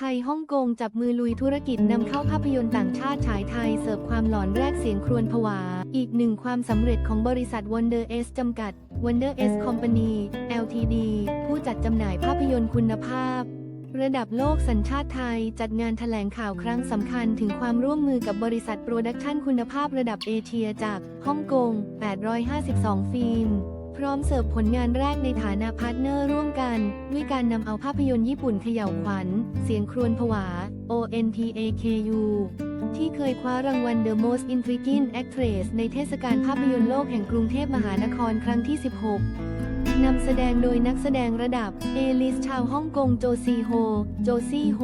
ไทยฮ่องกงจับมือลุยธุรกิจนำเข้าภาพยนตร์ต่างชาติฉายไทยเสิร์ฟความหลอนแรกเสียงครวญผวา อีกหนึ่งความสำเร็จของบริษัท Wonder S จำกัด Wonder S Company Ltd ผู้จัดจำหน่ายภาพยนตร์คุณภาพ ระดับโลกสัญชาติไทยจัดงานแถลงข่าวครั้งสำคัญถึงความร่วมมือกับบริษัทโปรดักชันคุณภาพระดับเอเชียจากฮ่องกง 852 ฟิล์ม พร้อมเสิร์ฟผลงานแรกในฐานะพาร์ทเนอร์ร่วมกัน ด้วยการนำเอาภาพยนตร์ญี่ปุ่นเขย่าวขวัญ เสียงครวญผวา ONPAKU ที่เคยคว้ารางวัล The Most Intriguing Actress ในเทศกาลภาพยนตร์โลกแห่งกรุงเทพมหานครครั้งที่ 16 นำแสดงโดยนักแสดงระดับ เอลิสชาวฮ่องกงโจซีโฮ โจซีโฮ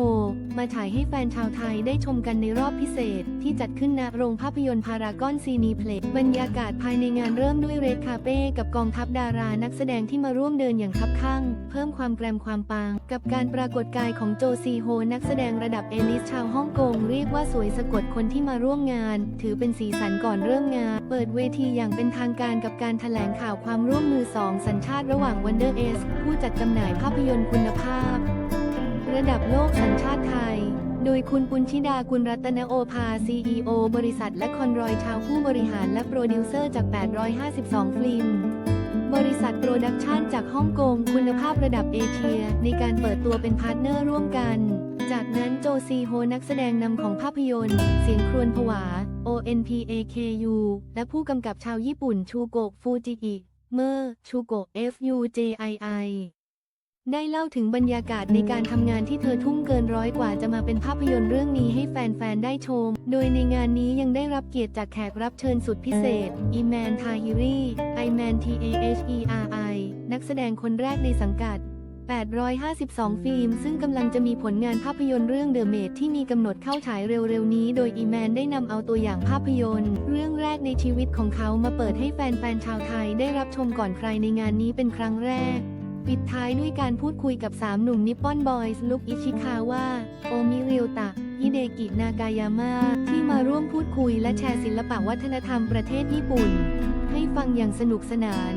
มาฉายให้แฟนชาวไทยได้ชมกันในรอบพิเศษ ที่จัดขึ้นณโรงภาพยนตร์พารากอนซีนีเพล็กบรรยากาศภายในงานเริ่มด้วยเรดคาเป้กับกองทัพดารานักแสดงที่มาร่วมเดินอย่างคับข้างเพิ่มความแกรมความปัง กับการปรากฏกายของโจซีโฮ นักแสดงระดับเอลิสชาวฮ่องกงเรียกว่าสวยสะกดคนที่มาร่วมงาน ถือเป็นสีสันก่อนเริ่มงาน เปิดเวทีอย่างเป็นทางการกับการแถลงข่าวความร่วมมือสองสัญชาติระหว่าง Wonder S ผู้จัดจำหน่ายภาพยนตร์คุณภาพ ระดับโลกสัญชาติไทย โดยคุณปุญชิดากุลรัตนโอภา CEO บริษัทและคอนรอยชาวผู้บริหารและโปรดิวเซอร์จาก 852 ฟิล์มบริษัทโปรดักชันจากฮ่องกงคุณภาพระดับเอเชีย ในการเปิดตัวเป็นพาร์ทเนอร์ร่วมกัน จากนั้นโจซีโฮนักแสดงนำของภาพยนตร์ เสียงครวญผวา ONPAKU และผู้กำกับชาวญี่ปุ่นชูโกะฟูจิอิ เมอร์ชูโก FUJII ได้เล่าถึงบรรยากาศในการทำงานที่เธอทุ่มเกินร้อยกว่าจะมาเป็นภาพยนตร์เรื่องนี้ให้แฟน ๆ ได้ชม โดยในงานนี้ยังได้รับเกียรติจากแขกรับเชิญสุดพิเศษ อีแมน ทาฮิรีไอแมน T A H E R I นักแสดงคนแรกในสังกัด 852 ฟิล์ม ซึ่งกำลังจะมีผลงานภาพยนตร์เรื่องเดอะเมดที่มีกำหนดเข้าฉายเร็วๆนี้ โดยอีแมนได้นำเอาตัวอย่างภาพยนตร์ เรื่องแรกในชีวิตของเขามาเปิดให้แฟนๆชาวไทยได้รับชมก่อนใครในงานนี้เป็นครั้งแรกปิดท้ายด้วยการพูดคุยกับ 3 หนุ่มนิปปอนบอยส์ลุกอิชิคาวะโอมิเรียวตะฮิเดกิ นากายาม่าที่มาร่วมพูดคุยและแชร์ศิลปะวัฒนธรรมประเทศญี่ปุ่น ให้ฟังอย่างสนุกสนาน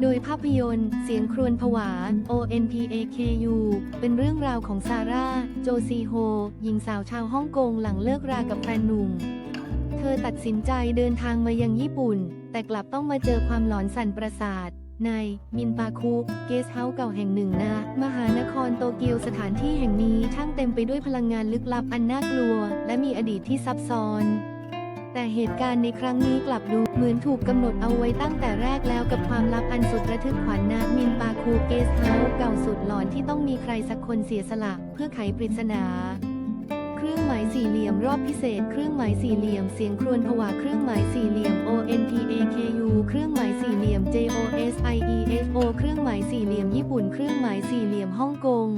โดยภาพยนตร์ เสียงครวญผวา ONPAKU เป็นเรื่องราวของซาร่า โจซีโฮ หญิงสาวชาวฮ่องกงหลังเลิกรากับแฟนหนุ่ม เธอตัดสินใจเดินทางมายังญี่ปุ่น แต่กลับต้องมาเจอความหลอนสั่นประสาทในมินปาคุ เกสเฮาส์เก่าแห่งหนึ่งนะ มหานครโตเกียวสถานที่แห่งนี้ช่างเต็มไปด้วยพลังงานลึกลับอันน่ากลัว และมีอดีตที่ซับซ้อน แต่เหตุการณ์ในครั้งนี้กลับดูเหมือนถูกกำหนดเอาไว้ตั้งแต่แรกแล้วกับความลับอันสุดระทึกขวัญนะมินปาคูเกสเฮาส์เก่าสุดหลอนที่ต้องมีใครสักคนเสียสละ เพื่อไขปริศนาเครื่องหมายสี่เหลี่ยมรอบพิเศษ เครื่องหมายสี่เหลี่ยมเสียงครวญผวาเครื่องหมายสี่เหลี่ยม ONPAKU เครื่องหมายสี่เหลี่ยม JOSIEFO เครื่องหมายสี่เหลี่ยมญี่ปุ่น เครื่องหมายสี่เหลี่ยมฮ่องกง